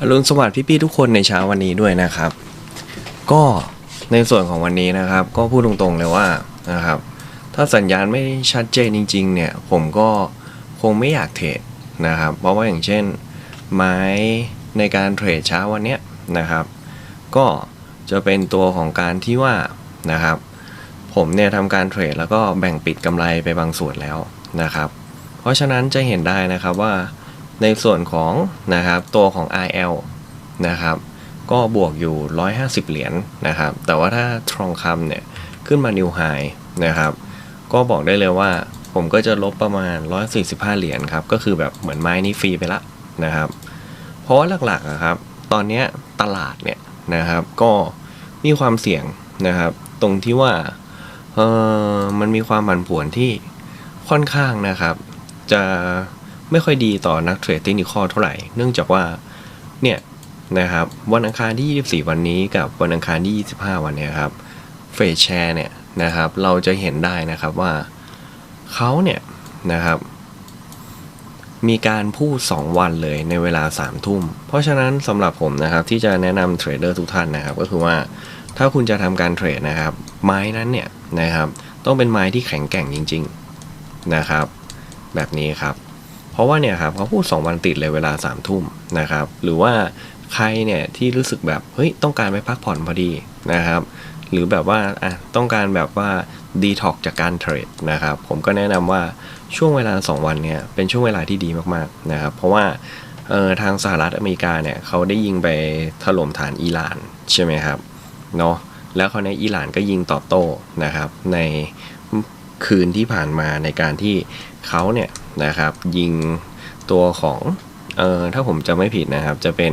อรุณสวัสดิ์พี่ๆทุกคนในเช้าวันนี้ด้วยนะครับ ก็ในส่วนของวันนี้นะครับ ก็พูดตรงๆเลยว่านะครับ ถ้าสัญญาณไม่ชัดเจนจริง ๆ เนี่ย ผมก็คงไม่อยากเทรดนะครับ เพราะว่าอย่างเช่น ไม้ในการเทรดเช้าวันนี้นะครับ ก็จะเป็นตัวของการที่ว่านะครับ ผมเนี่ยทำการเทรดแล้วก็แบ่งปิดกำไรไปบางส่วนแล้วนะครับ เพราะฉะนั้นจะเห็นได้นะครับว่า ในส่วนของนะครับตัวของ IL นะครับก็บวกอยู่ 150 เหรียญนะครับ แต่ว่าถ้าทองคำเนี่ยขึ้นมานิวไฮนะครับ ก็บอกได้เลยว่าผมก็จะลบประมาณ 145 เหรียญครับ ก็คือแบบเหมือนไม้นี้ฟรีไปละนะครับ เพราะว่าหลักๆอะครับ ตอนนี้ตลาดเนี่ยนะครับ ก็มีความเสี่ยงนะครับ ตรงที่ว่าเออมันมีความผันผวนที่ค่อนข้างนะครับ จะ ไม่ค่อยดีต่อนักเทรดเทคนิคอเท่าไหร่ เนื่องจากว่าเนี่ยนะครับวันอังคารที่ 24 วันนี้กับวันอังคารที่ 25 วันเนี้ยครับเฟสแชร์เนี่ยนะครับเราจะเห็นได้นะครับว่าเขาเนี่ยนะครับมีการพูด 2 วันเลยในเวลา 3 ทุ่ม เพราะฉะนั้นสำหรับผมนะครับที่จะแนะนำเทรดเดอร์ทุกท่านนะครับก็คือว่าถ้าคุณจะทำการเทรดนะครับ ไม้นั้นเนี่ยนะครับต้องเป็นไม้ที่แข็งแกร่งจริง ๆนะครับ แบบนี้ครับ เพราะว่าเนี่ยครับเขาพูด 2 วันติดเลยเวลา3ามทุ่มนะครับ หรือว่าใครเนี่ยที่รู้สึกแบบเฮ้ยต้องการไปพักผ่อนพอดีนะครับ หรือแบบว่าอะต้องการแบบว่าดีท็อกจากการเทรดนะครับ ผมก็แนะนำว่าช่วงเวลา 2 วันเนี่ยเป็นช่วงเวลาที่ดีมากๆนะครับ เพราะว่าเออทางสหรัฐอเมริกาเนี่ยเขาได้ยิงไปถล่มฐานอิหร่านใช่ไหมครับเนาะแล้วเขาในอิหร่านก็ยิงตอบโต้นะครับ ในคืนที่ผ่านมาในการที่ เขาเนี่ยนะครับยิงตัวของเอ่อถ้าผมจะไม่ผิดนะครับจะเป็น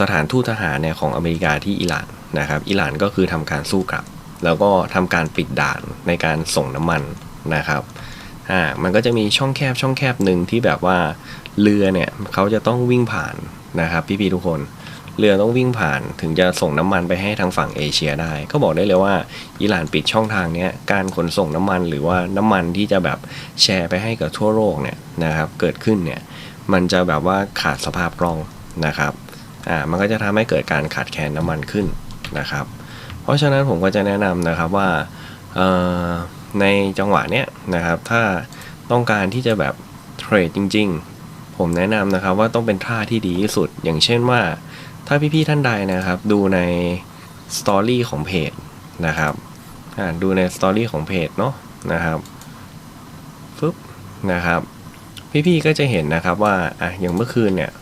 สถานทูตทหารเนี่ยของอเมริกาที่อิหร่านนะครับอิหร่านก็คือทำการสู้กลับ แล้วก็ทำการปิดด่านในการส่งน้ำมันนะครับอ่ามันก็จะมีช่องแคบช่องแคบหนึ่งที่แบบว่าเรือเนี่ยเขาจะต้องวิ่งผ่านนะครับพี่ๆทุกคน เรือต้องวิ่งผ่านถึงจะส่งน้ำมันไปให้ทางฝั่งเอเชียได้ ก็บอกได้เลยว่าอิหร่านปิดช่องทางนี้การขนส่งน้ำมันหรือว่าน้ำมันที่จะแบบแชร์ไปให้กับทั่วโลกเนี่ยนะครับเกิดขึ้นเนี่ยมันจะแบบว่าขาดสภาพคล่องนะครับอ่ามันก็จะทำให้เกิดการขาดแคลนน้ำมันขึ้นนะครับ เพราะฉะนั้นผมก็จะแนะนำนะครับว่าในจังหวะเนี้ยนะครับถ้าต้องการที่จะแบบเทรดจริง ๆ ผมแนะนำนะครับว่าต้องเป็นท่าที่ดีที่สุด อย่างเช่นว่า ถ้าพี่ๆท่านใดนะครับ ดูในสตอรี่ของเพจนะครับดูในสตอรี่ของเพจเนาะนะครับฟึบนะครับ พี่ๆก็จะเห็นนะครับว่าอะอย่างเมื่อคืนเนี่ย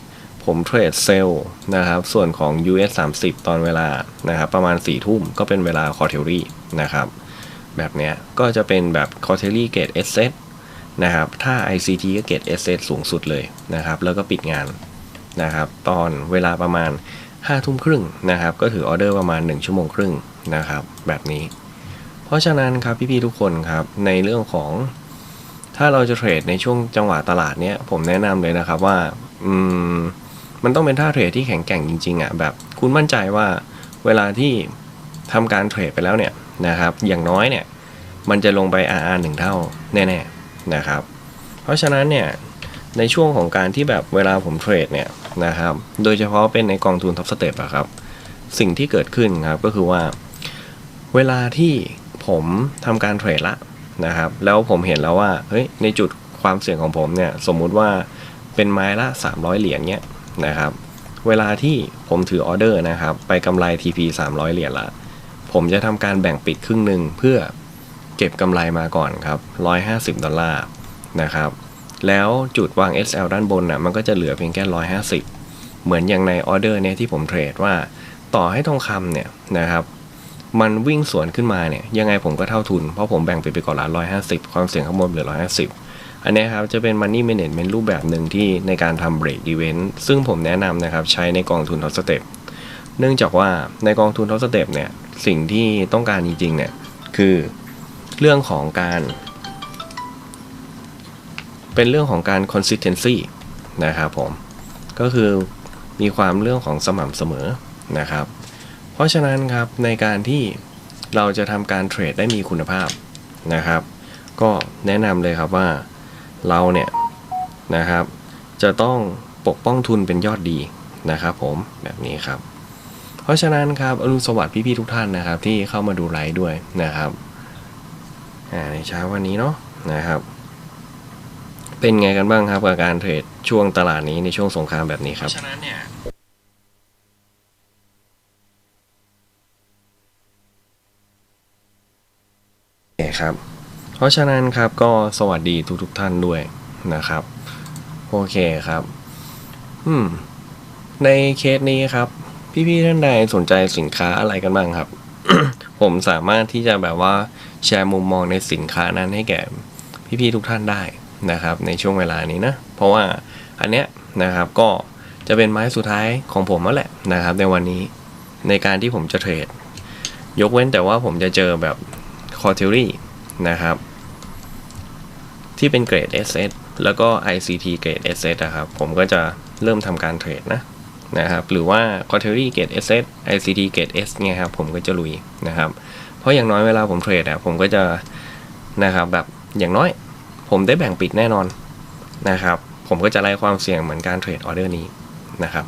ผมเทรดเซลล์นะครับ ส่วนของ US 30 ตอนเวลานะครับ ประมาณ4ทุ่มก็เป็นเวลาคอเทลรี่นะครับ แบบเนี้ยก็จะเป็นแบบคอเทลรี่เกต S set นะครับ ถ้า ICT ก็เกต S set สูงสุดเลยนะครับ แล้วก็ปิดงาน นะครับตอนเวลาประมาณ5ทุ่มครึ่งนะครับก็ถือออเดอร์ประมาณ 1 ชั่วโมงครึ่งนะครับแบบนี้ เพราะฉะนั้นครับพี่ๆทุกคนครับในเรื่องของถ้าเราจะเทรดในช่วงจังหวะตลาดเนี้ยผมแนะนำเลยนะครับว่าอืมมันต้องเป็นท่าเทรดที่แข็งแกร่งจริงๆอะแบบคุณมั่นใจว่าเวลาที่ทำการเทรดไปแล้วเนี่ยนะครับอย่างน้อยเนี่ยมันจะลงไป RR หนึ่งเท่าแน่ๆนะครับ เพราะฉะนั้นเนี่ย ในช่วงของการที่แบบเวลาผมเทรดเนี่ยนะครับ โดยเฉพาะเป็นในกองทุนท็อปสเต็ปอะครับ สิ่งที่เกิดขึ้นครับก็คือว่า เวลาที่ผมทำการเทรดละนะครับ แล้วผมเห็นแล้วว่าเฮ้ยในจุดความเสี่ยงของผมเนี่ยสมมุติว่าเป็นไม้ละ 300 เหรียญเนี้ยนะครับ เวลาที่ผมถือออเดอร์นะครับ ไปกำไร TP 300 เหรียญละ ผมจะทำการแบ่งปิดครึ่งหนึ่งเพื่อเก็บกำไรมาก่อนครับ 150 ดอลลาร์นะครับ แล้วจุดวาง SL ด้านบนน่ะมันก็จะเหลือเพียงแค่ 150 เหมือนอย่างในออเดอร์เนี่ยที่ผมเทรดว่าต่อให้ทองคำเนี่ยนะครับมันวิ่งสวนขึ้นมาเนี่ยยังไงผมก็เท่าทุน เพราะผมแบ่งไปไปก่อนละ150ความเสี่ยงข้างบนเหลือ150อันนี้ครับจะเป็น Money Management รูปแบบหนึ่งที่ในการทำ Break Event ซึ่งผมแนะนำนะครับใช้ในกองทุนท็อปสเต็ปเนื่องจากว่าในกองทุนท็อปสเต็ปเนี่ยสิ่งที่ต้องการจริงๆเนี่ยคือเรื่องของการ เป็นเรื่องของการ consistency นะครับผม ก็คือมีความเรื่องของสม่ำเสมอนะครับ เพราะฉะนั้นครับในการที่เราจะทำการเทรดได้มีคุณภาพนะครับ ก็แนะนำเลยครับว่าเราเนี่ยนะครับ จะต้องปกป้องทุนเป็นยอดดีนะครับผมแบบนี้ครับ เพราะฉะนั้นครับอรุณสวัสดิ์พี่ๆทุกท่านนะครับ ที่เข้ามาดูไลฟ์ด้วยนะครับอ่าในเช้าวันนี้เนาะนะครับ เป็นไงกันบ้างครับกับการเทรดช่วงตลาดนี้ในช่วงสงครามแบบนี้ครับฉะนั้นเนี่ย โอเคครับ เพราะฉะนั้นครับก็สวัสดีทุกทุกๆท่านด้วยนะครับ โอเคครับอืมในเคสนี้ครับ พี่ๆท่านใดสนใจสินค้าอะไรกันบ้างครับ ผมสามารถที่จะแบบว่าแชร์มุมมองในสินค้านั้นให้แก่พี่ๆทุกท่านได้ นะครับในช่วงเวลานี้นะ เพราะว่าอันเนี้ยนะครับก็จะเป็นไม้สุดท้ายของผมนั่นแหละนะครับในวันนี้ในการที่ผมจะเทรด ยกเว้นแต่ว่าผมจะเจอแบบคอร์เทอรี่นะครับ ที่เป็นเกรด SS แล้วก็ ICT เกรด SS นะครับ ผมก็จะเริ่มทำการเทรดนะนะครับหรือว่า q u a r t e r y เกรด SS ICT เกรด S เนี่ยครับผมก็จะลุยนะครับ เพราะอย่างน้อยเวลาผมเทรดอะผมก็จะนะครับแบบอย่างน้อย ผมได้แบ่งปิดแน่นอนนะครับ ผมก็จะไล่ความเสี่ยงเหมือนการเทรดออเดอร์นี้นะครับ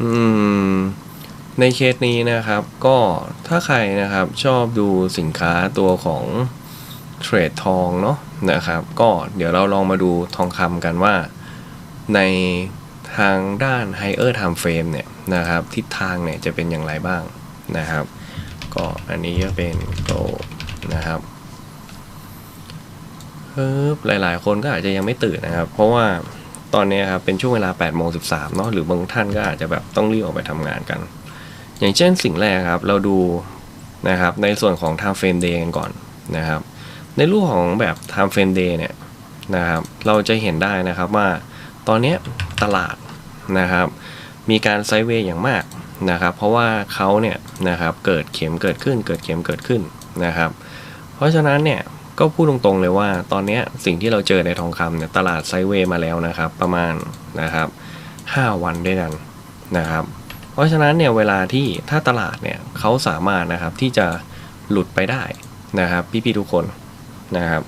อืมในเคสนี้นะครับก็ถ้าใครนะครับชอบดูสินค้าตัวของเทรดทองเนาะนะครับ ก็เดี๋ยวเราลองมาดูทองคำกันว่า ในทางด้าน higher time frame เนี่ยนะครับ ทิศทางเนี่ยจะเป็นอย่างไรบ้างนะครับ ก็อันนี้ก็เป็นโกล นะครับเฮ้บหลายๆ คนก็อาจจะยังไม่ตื่นนะครับ เพราะว่าตอนนี้ครับเป็นช่วงเวลา8โมง13เนาะหรือบางท่านก็อาจจะแบบต้องรีบออกไปทำงานกัน อย่างเช่นสิ่งแรกครับ เราดูนะครับในส่วนของ time frame day กันก่อนนะครับ ในรูปของแบบ time frame day เนี่ยนะครับ เราจะเห็นได้นะครับว่าตอนนี้ตลาดนะครับ มีการไซด์เวย์อย่างมากนะครับ เพราะว่าเขาเนี่ยนะครับเกิดเข็มเกิดขึ้น เกิดเข็มเกิดขึ้น นะครับ เพราะฉะนั้นเนี่ยก็พูดตรงๆเลยว่าตอนนี้สิ่งที่เราเจอในทองคำเนี่ยตลาดไซเวย์มาแล้วนะครับ ประมาณนะครับ 5 วันด้วยกันนะครับ เพราะฉะนั้นเนี่ยเวลาที่ถ้าตลาดเนี่ยเขาสามารถนะครับที่จะหลุดไปได้นะครับ พี่ๆทุกคนนะครับ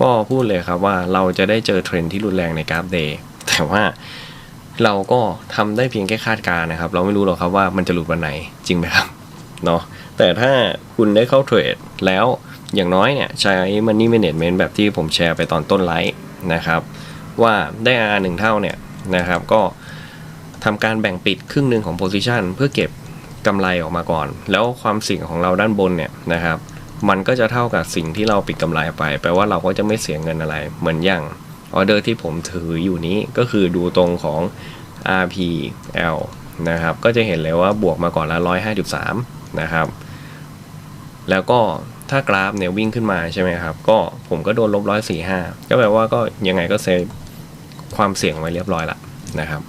ก็พูดเลยครับว่าเราจะได้เจอเทรนด์ที่รุนแรงในกราฟเดย์แต่ว่าเราก็ทำได้เพียงแค่คาดการณ์นะครับ เราไม่รู้หรอกครับว่ามันจะหลุดวันไหนจริงไหมครับเนาะ แต่ถ้าคุณได้เข้าเทรดแล้วอย่างน้อยเนี่ยใช้ Money Management แบบที่ผมแชร์ไปตอนต้นไลฟ์นะครับ ว่าได้ R หนึ่งเท่าเนี่ยนะครับก็ทำการแบ่งปิดครึ่งหนึ่งของ position เพื่อเก็บกำไรออกมาก่อน แล้วความเสี่ยงของเราด้านบนเนี่ยนะครับมันก็จะเท่ากับสิ่งที่เราปิดกำไรไป แปลว่าเราก็จะไม่เสียเงินอะไร เหมือนอย่างออเดอร์ที่ผมถืออยู่นี้ก็คือดูตรงของ RPL นะครับก็จะเห็นเลยว่าบวกมาก่อนละ153 นะครับ แล้วก็ถ้ากราฟเนี่ยวิ่งขึ้นมาใช่ไหมครับ ก็ผมก็โดนลบ145ก็แปลว่าก็ยังไงก็เซฟความเสี่ยงไว้เรียบร้อยละนะครับ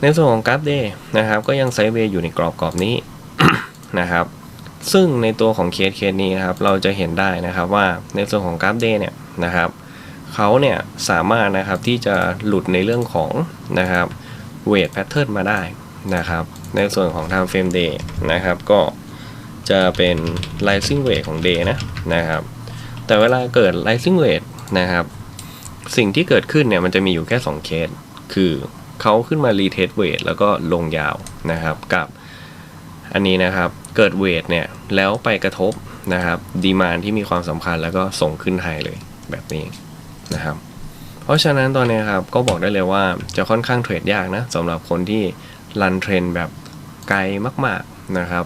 ในส่วนของกราฟเดย์นะครับ ก็ยังไซด์เวย์อยู่ในกรอบกรอบนี้นะครับ ซึ่งในตัวของเคสเคสนี้นะครับ เราจะเห็นได้นะครับว่าในส่วนของกราฟเดย์เนี่ยนะครับเขาเนี่ยสามารถนะครับที่จะหลุดในเรื่องของนะครับเวทแพทเทิร์นมาได้นะครับ ในส่วนของ time frame day นะครับ ก็ จะเป็น rising weight ของ day นะนะครับ แต่เวลาเกิด rising weight นะครับ สิ่งที่เกิดขึ้นเนี่ยมันจะมีอยู่แค่ 2 เคส คือเขาขึ้นมารีเทสเวทแล้วก็ลงยาวนะครับกับอันนี้นะครับเกิดเวทเนี่ยแล้วไปกระทบนะครับดีมานที่มีความสำคัญแล้วก็ส่งขึ้นไฮเลยแบบนี้นะครับ เพราะฉะนั้นตอนนี้ครับก็บอกได้เลยว่าจะค่อนข้างเทรดยากนะสำหรับคนที่รันเทรนแบบไกลมากๆนะครับ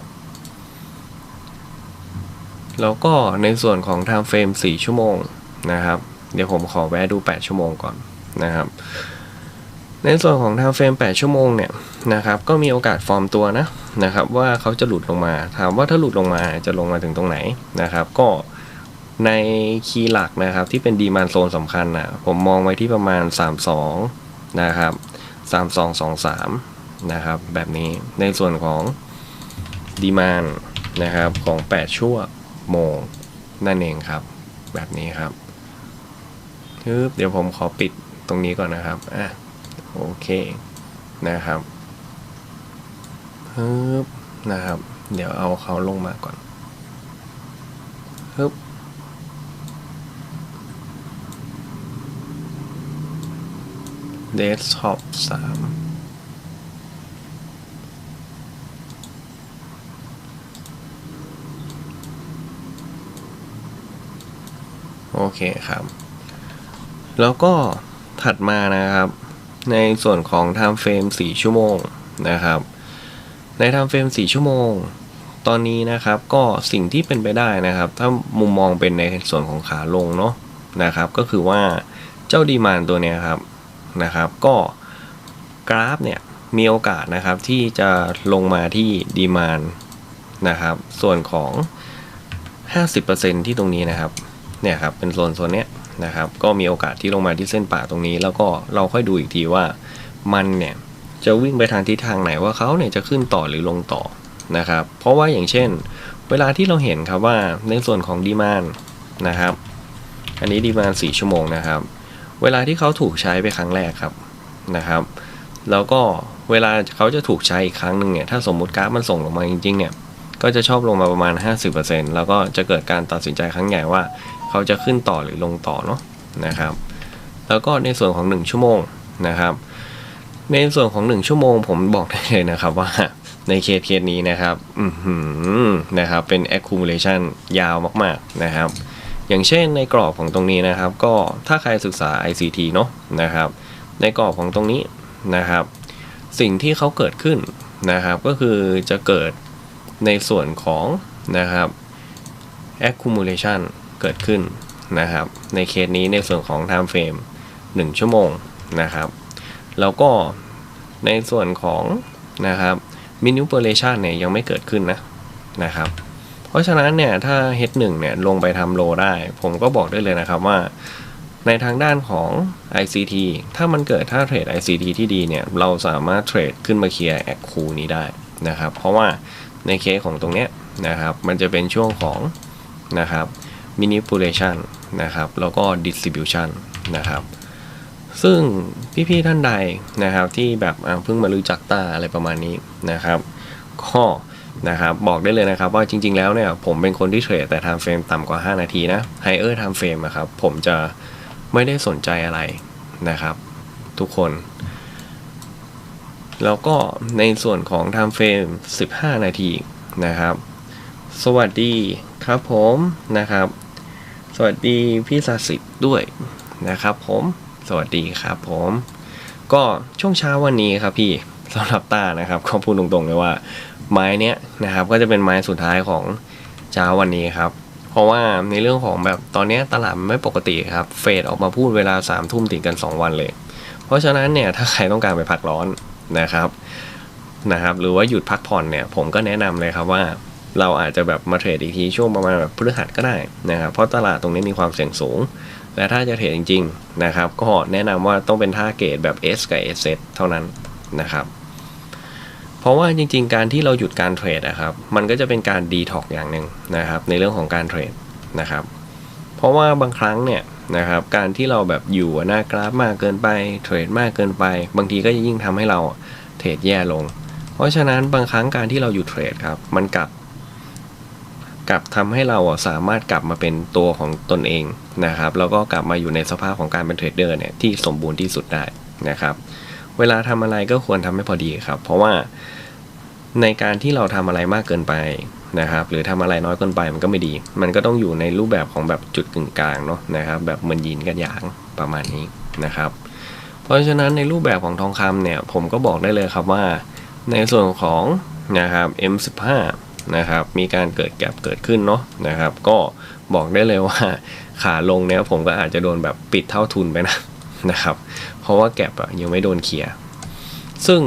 แล้วก็ในส่วนของ time frame 4 ชั่วโมงนะครับ เดี๋ยวผมขอแวะดู 8 ชั่วโมงก่อนนะครับ ในส่วนของ time frame 8 ชั่วโมงเนี่ยนะครับ ก็มีโอกาสฟอร์มตัวนะนะครับว่าเขาจะหลุดลงมา ถามว่าถ้าหลุดลงมาจะลงมาถึงตรงไหนนะครับ ก็ในคีย์หลักนะครับที่เป็นดีมานโซนสำคัญนะผมมองไว้ที่ประมาณ 32 นะครับ 3223 นะครับ แบบนี้ในส่วนของดีมานนะครับของ 8 ชั่ว โมงนั่นเองครับ แบบนี้ครับทึบเดี๋ยวผมขอปิดตรงนี้ก่อนนะครับอะโอเคนะครับฮึบนะครับ เดี๋ยวเอาเขาลงมาก่อนฮึบ desktop สาม โอเคครับ แล้วก็ถัดมานะครับ ในส่วนของ time frame 4 ชั่วโมงนะครับ ใน time frame 4 ชั่วโมง ตอนนี้นะครับก็สิ่งที่เป็นไปได้นะครับ ถ้ามุมมองเป็นในส่วนของขาลงเนาะนะครับ ก็คือว่าเจ้าดีมานตัวเนี้ยครับนะครับ ก็กราฟเนี่ยมีโอกาสนะครับที่จะลงมาที่ดีมานนะครับ ส่วนของ 50%ที่ตรงนี้นะครับ เนี่ยครับเป็นโซนโซนเนี้ยนะครับก็มีโอกาสที่ลงมาที่เส้นป่าตรงนี้ แล้วก็เราค่อยดูอีกทีว่ามันเนี่ยจะวิ่งไปทางทิศทางไหนว่าเขาเนี่ยจะขึ้นต่อหรือลงต่อนะครับ เพราะว่าอย่างเช่น เวลาที่เราเห็นครับว่าในส่วนของดีมานนะครับ อันนี้ดีมาน4ชั่วโมงนะครับ เวลาที่เขาถูกใช้ไปครั้งแรกครับนะครับ แล้วก็เวลาเขาจะถูกใช้อีกครั้งหนึ่งเนี่ยถ้าสมมุติกราฟมันส่งลงมาจริงๆเนี่ยก็จะชอบลงมาประมาณ 50%แล้วก็จะเกิดการตัดสินใจครั้งใหญ่ว่า เขาจะขึ้นต่อหรือลงต่อเนาะนะครับ แล้วก็ในส่วนของ 1 ชั่วโมงนะครับ ในส่วนของ 1 ชั่วโมง ผมบอกได้เลยนะครับว่าในเคสเคสนี้นะครับอืนะครับ เป็น accumulation ยาวมากๆนะครับ อย่างเช่นในกรอบของตรงนี้นะครับ ก็ถ้าใครศึกษา ICT เนาะนะครับ ในกรอบของตรงนี้นะครับ สิ่งที่เขาเกิดขึ้นนะครับ ก็คือจะเกิดในส่วนของนะครับ accumulation เกิดขึ้นนะครับ ในเคสนี้ในส่วนของ time frame 1 ชั่วโมงนะครับ แล้วก็ในส่วนของนะครับ manipulation เนี่ยยังไม่เกิดขึ้นนะนะครับ เพราะฉะนั้นเนี่ยถ้า H1 เนี่ยลงไปทำโลได้ ผมก็บอกได้เลยนะครับว่า ในทางด้านของ ICT ถ้ามันเกิดถ้าเทรด ICT ที่ดีเนี่ยเราสามารถเทรดขึ้นมาเคลียร์แอคคูนี้ได้นะครับ เพราะว่าในเคสของตรงเนี้ยนะครับ มันจะเป็นช่วงของนะครับ manipulation นะครับ แล้วก็ distribution นะครับ ซึ่งพี่ๆท่านใดนะครับที่แบบเพิ่งมารู้จักตาอะไรประมาณนี้นะครับก็นะครับบอกได้เลยนะครับว่าจริง ๆ แล้วเนี่ยผมเป็นคนที่เทรดแต่ time frame ต่ำกว่า 5 นาทีนะ higher time frame อะครับผมจะไม่ได้สนใจอะไรนะครับ ทุกคน แล้วก็ในส่วนของ time frame 15 นาทีนะครับ สวัสดีครับผมนะครับ สวัสดีพี่สาสิทธิ์ด้วยนะครับผม สวัสดีครับผม ก็ช่วงเช้าวันนี้ครับพี่สำหรับตานะครับก็พูดตรงๆเลยว่า ไม้เนี้ยนะครับ ก็จะเป็นไม้สุดท้ายของเช้าวันนี้ครับ เพราะว่าในเรื่องของแบบตอนนี้ตลาดไม่ปกติครับเฟดออกมาพูดเวลา3ามทุ่มติดกัน 2 วันเลย เพราะฉะนั้นเนี่ยถ้าใครต้องการไปพักร้อนนะครับนะครับ หรือว่าหยุดพักผ่อนเนี่ย ผมก็แนะนำเลยครับว่า เราอาจจะแบบมาเทรดอีกทีช่วงประมาณแบบพฤหัสก็ได้นะครับ เพราะตลาดตรงนี้มีความเสี่ยงสูง และถ้าจะเทรดจริงๆนะครับ ก็แนะนำว่าต้องเป็นท่าเกตแบบ S กับ S เเท่านั้นนะครับ เพราะว่าจริง ๆ การที่เราหยุดการเทรดนะครับ มันก็จะเป็นการดีท็อกอย่างหนึ่งนะครับ ในเรื่องของการเทรดนะครับ เพราะว่าบางครั้งเนี่ยนะครับ การที่เราแบบอยู่หน้ากราฟมากเกินไปเทรดมากเกินไป บางทีก็จะยิ่งทำให้เราเทรดแย่ลง เพราะฉะนั้นบางครั้งการที่เราหยุดเทรดครับ มันกลับ กลับทำให้เราสามารถกลับมาเป็นตัวของตนเองนะครับ แล้วก็กลับมาอยู่ในสภาพของการเป็นเทรดเดอร์เนี่ยที่สมบูรณ์ที่สุดได้นะครับ เวลาทำอะไรก็ควรทำให้พอดีครับ เพราะว่าในการที่เราทำอะไรมากเกินไปนะครับ หรือทำอะไรน้อยเกินไปมันก็ไม่ดี มันก็ต้องอยู่ในรูปแบบของแบบจุดกึ่งกลางเนาะนะครับ แบบเหมือนยีนกับหยางประมาณนี้นะครับ เพราะฉะนั้นในรูปแบบของทองคำเนี่ยผมก็บอกได้เลยครับว่า ในส่วนของนะครับ M15 นะครับ มีการเกิดแก็บเกิดขึ้นเนาะนะครับ ก็บอกได้เลยว่าขาลงเนี่ยผมก็อาจจะโดนแบบปิดเท่าทุนไปนะนะครับ เพราะว่าแก็บยังไม่โดนเคลียร์ซึ่ง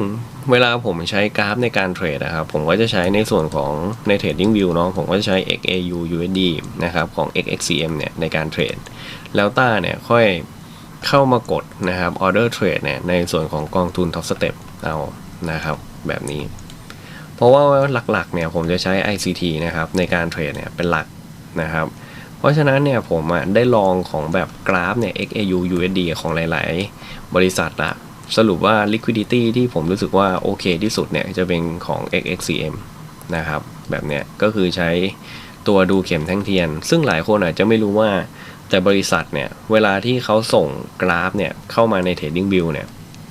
เวลาผมใช้กราฟในการเทรดนะครับ ผมก็จะใช้ในส่วนของใน Trading View เนาะผมก็จะใช้ XAU USD นะครับของ XXCM เนี่ยในการเทรด แล้วต้าเนี่ยค่อยเข้ามากดนะครับ Order Trade เนี่ยในส่วนของกองทุน Top Step เอานะครับ แบบนี้ เพราะว่าหลักๆเนี่ยผมจะใช้ ICT นะครับในการเทรดเนี่ยเป็นหลักนะครับ เพราะฉะนั้นเนี่ยผมอะได้ลองของแบบกราฟเนี่ย XAU USD ของหลาย ๆ บริษัทละสรุปว่า liquidity ที่ผมรู้สึกว่าโอเคที่สุดเนี่ยจะเป็นของ XXCM นะครับแบบเนี้ยก็คือใช้ตัวดูเข็มแท่งเทียน ซึ่งหลายคนอาจจะไม่รู้ว่าแต่บริษัทเนี่ยเวลาที่เขาส่งกราฟเนี่ยเข้ามาใน Trading View เนี่ย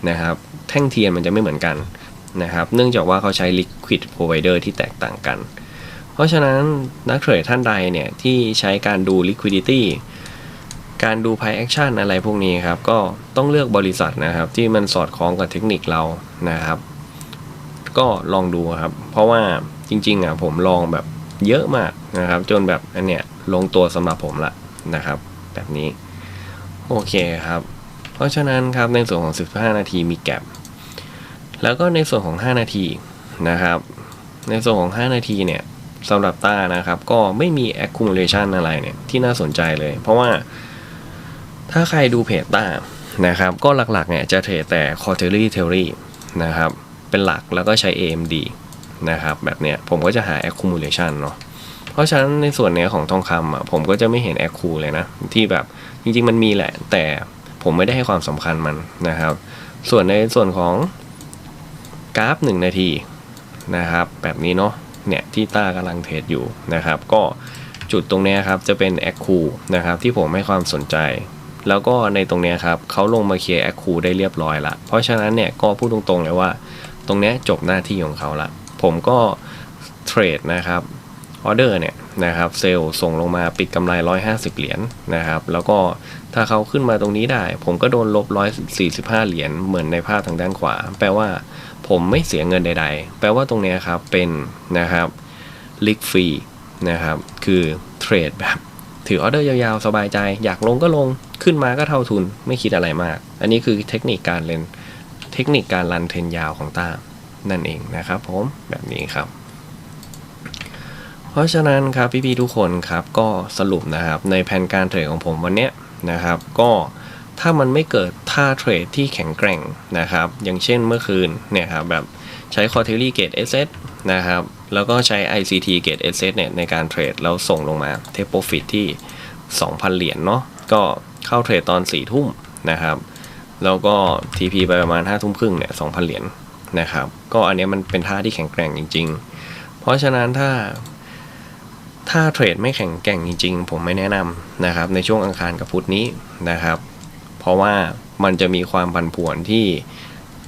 นะครับแท่งเทียนมันจะไม่เหมือนกัน นะครับ เนื่องจากว่าเขาใช้ liquid provider ที่แตกต่างกัน เพราะฉะนั้นนักเทรดท่านใดเนี่ยที่ใช้การดู liquidity การดู price action อะไรพวกนี้ครับ ก็ต้องเลือกบริษัทนะครับ ที่มันสอดคล้องกับเทคนิคเรานะครับ ก็ลองดูครับ เพราะว่าจริงๆอะผมลองแบบเยอะมากนะครับ จนแบบอันเนี้ยลงตัวสำหรับผมละนะครับ แบบนี้ โอเคครับ เพราะฉะนั้นครับในส่วนของ 15 นาทีมีแกลบ แล้วก็ในส่วนของ 5 นาทีนะครับ ในส่วนของ 5 นาทีเนี่ยสำหรับต้านะครับก็ไม่มี accumulation อะไรเนี่ยที่น่าสนใจเลย เพราะว่าถ้าใครดูเพจต้านะครับ ก็หลักๆเนี่ยจะเทรดแต่ quarterly theory นะครับ เป็นหลักแล้วก็ใช้ AMD นะครับ แบบเนี้ยผมก็จะหา accumulation เนาะเพราะฉะนั้นในส่วนเนี้ยของทองคำอะผมก็จะไม่เห็น accu เลยนะ ที่แบบจริงๆมันมีแหละ แต่ผมไม่ได้ให้ความสำคัญมันนะครับ ส่วนในส่วนของ กราฟ 1 นาทีนะครับ แบบนี้เนาะเนี่ยที่ต้ากำลังเทรดอยู่นะครับ ก็จุดตรงเนี้ยครับจะเป็น accu นะครับที่ผมให้ความสนใจ แล้วก็ในตรงเนี้ยครับเขาลงมาเคลียร์ accu ได้เรียบร้อยละเพราะฉะนั้นเนี่ยก็พูดตรงๆเลยว่า ตรงเนี้ยจบหน้าที่ของเขาละผมก็เทรดนะครับออเดอร์เนี่ยนะครับเซลล์ส่งลงมาปิดกำไร 150 เหรียญนะครับ แล้วก็ถ้าเขาขึ้นมาตรงนี้ได้ ผมก็โดนลบ 145 เหรียญเหมือนในภาพทางด้านขวา แปลว่า ผมไม่เสียเงินใด ๆ แปลว่าตรงนี้ครับเป็นนะครับลิกฟรีนะครับคือเทรดแบบถือออเดอร์ยาวๆ สบายใจ อยากลงก็ลงขึ้นมาก็เท่าทุนไม่คิดอะไรมาก อันนี้คือเทคนิคการเล่นเทคนิคการรันเทรนยาวของต้านั่นเองนะครับผมแบบนี้ครับ เพราะฉะนั้นครับพี่ๆทุกคนครับก็สรุปนะครับในแผนการเทรดของผมวันนี้นะครับ ก็ ถ้ามันไม่เกิดท่าเทรดที่แข็งแกร่งนะครับ อย่างเช่นเมื่อคืนเนี่ยครับแบบใช้ quarterly gate asset นะครับ แล้วก็ใช้ ICT gate asset เนี่ยในการเทรดแล้วส่งลงมาเทปโปรฟิตที่ 2,000 เหรียญเนาะก็เข้าเทรดตอน 4 ทุ่มนะครับ แล้วก็ TP ไปประมาณ 5 ทุ่มครึ่งเนี่ย 2,000 เหรียญนะครับ ก็อันนี้มันเป็นท่าที่แข็งแกร่งจริง ๆ เพราะฉะนั้นถ้าถ้าเทรดไม่แข็งแกร่งจริงๆ ผมไม่แนะนำนะครับ ในช่วงอังคารกับพุธนี้นะครับ ราะว่ามันจะมีความผันผวนที่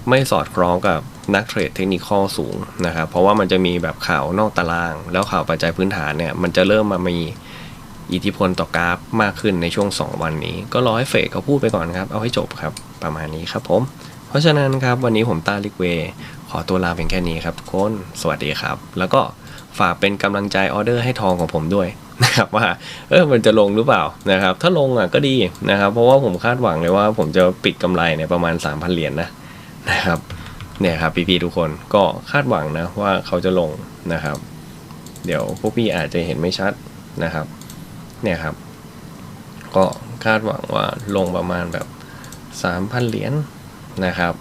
ไม่สอดคล้องกับนักเทรดเทคนิคอลสูงนะครับ เพราะว่ามันจะมีแบบข่าวนอกตาราง แล้วข่าวปัจจัยพื้นฐานเนี่ย มันจะเริ่มมามีอิทธิพลต่อกราฟมากขึ้นในช่วง 2 วันนี้ ก็รอให้เฟดเขาพูดไปก่อนครับ เอาให้จบครับ ประมาณนี้ครับผม เพราะฉะนั้นครับ วันนี้ผมต้าลิกเวย์ขอตัวลาเพียงแค่นี้ครับทุกคน สวัสดีครับ แล้วก็ฝากเป็นกำลังใจออเดอร์ให้ทองของผมด้วย นะครับว่าเออมันจะลงหรือเปล่านะครับ ถ้าลงอะก็ดีนะครับ เพราะว่าผมคาดหวังเลยว่าผมจะปิดกำไรเนี่ยประมาณ 3,000 เหรียญนะนะครับเนี่ยครับพี่ๆทุกคนก็คาดหวังนะว่าเขาจะลงนะครับ เดี๋ยวพวกพี่อาจจะเห็นไม่ชัดนะครับ เนี่ยครับ ก็คาดหวังว่าลงประมาณแบบ 3,000 เหรียญนะครับ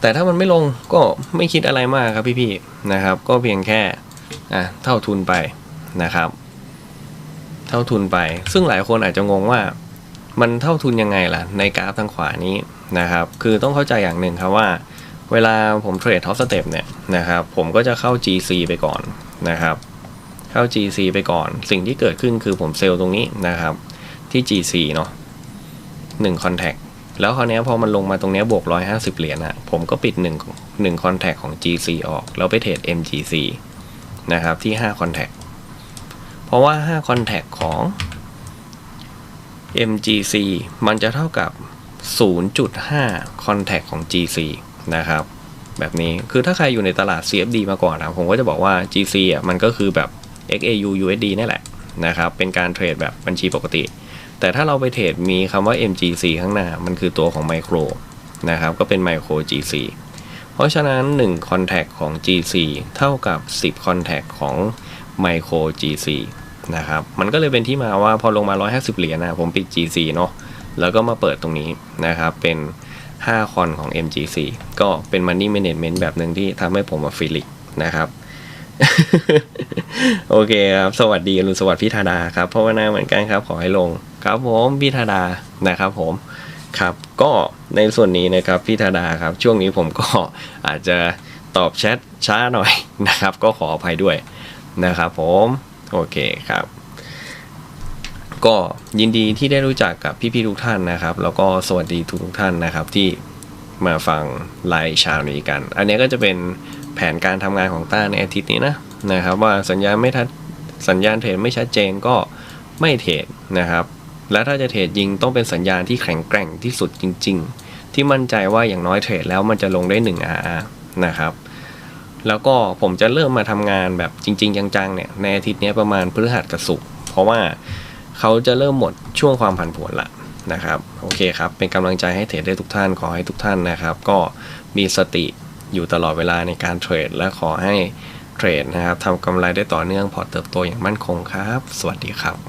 แต่ถ้ามันไม่ลงก็ไม่คิดอะไรมากครับพี่ๆนะครับ ก็เพียงแค่อะเท่าทุนไปนะครับ เท่าทุนไป ซึ่งหลายคนอาจจะงงว่า มันเท่าทุนยังไงล่ะ ในกราฟทางขวานี้นะครับ คือต้องเข้าใจอย่างหนึ่งครับว่า เวลาผมเทรดท็อปสเต็ปเนี่ยนะครับผมก็จะเข้า GC ไปก่อนนะครับ เข้า GC ไปก่อน สิ่งที่เกิดขึ้นคือผมเซลล์ตรงนี้นะครับ ที่ GC เนาะ1 contact แล้วคราวนี้พอมันลงมาตรงเนี้ยบวก 150 เหรียญอะผมก็ปิด1 1 contact ของ GC ออก แล้วไปเทรด MGC นะครับที่ 5 contact เพราะว่า5 contact ของ MGC มันจะเท่ากับ 0.5 contact ของ GC นะครับ แบบนี้คือถ้าใครอยู่ในตลาด CFD มาก่อนนะผมก็จะบอกว่า GC อะมันก็คือแบบ XAU USD นี่แหละนะครับเป็นการเทรดแบบบัญชีปกติ แต่ถ้าเราไปเทรดมีคำว่า MGC ข้างหน้ามันคือตัวของไมโครนะครับก็เป็นไมโคร GC เพราะฉะนั้น 1 Contact ของ GC เท่ากับ 10 Contact ของ ไมโคร GC นะครับมันก็เลยเป็นที่มาว่าพอลงมา 150 เหรียญนะผมปิด GC เนาะแล้วก็มาเปิดตรงนี้นะครับเป็น 5 คอนของ MGC ก็เป็น Money Management แบบหนึ่งที่ทำให้ผมมาฟิลิกนะครับ โอเคครับ สวัสดีอรุณสวัสดิ์พี่ธาดาครับเพราะว่าหน้าเหมือนกันครับ ขอให้ลงครับผมพี่ธาดานะครับผมครับ ก็ในส่วนนี้นะครับพี่ธาดาครับ ช่วงนี้ผมก็อาจจะตอบแชทช้าหน่อยนะครับ ก็ขออภัยด้วย นะครับผม โอเคครับ ก็ยินดีที่ได้รู้จักกับพี่ๆทุกท่านนะครับ แล้วก็สวัสดีทุกๆท่านนะครับที่มาฟังไลฟ์เช้านี้กัน อันนี้ก็จะเป็นแผนการทำงานของต้าในอาทิตย์นี้นะนะครับ ว่าสัญญาณไม่ทัดสัญญาณเทรดไม่ชัดเจนก็ไม่เทรดนะครับ และถ้าจะเทรดยิงต้องเป็นสัญญาณที่แข็งแกร่งที่สุดจริง ๆ ที่มั่นใจว่าอย่างน้อยเทรดแล้วมันจะลงได้1 RR นะครับ แล้วก็ผมจะเริ่มมาทำงานแบบจริง ๆ จังๆเนี่ยในอาทิตย์นี้ประมาณพฤหัสกับศุกร์เพราะว่าเขาจะเริ่มหมดช่วงความผันผวนละนะครับโอเคครับเป็นกำลังใจให้เทรดได้ทุกท่านขอให้ทุกท่านนะครับ ก็มีสติอยู่ตลอดเวลาในการเทรด และขอให้เทรดนะครับทำกำไรได้ต่อเนื่องพอเติบโตอย่างมั่นคงครับ สวัสดีครับ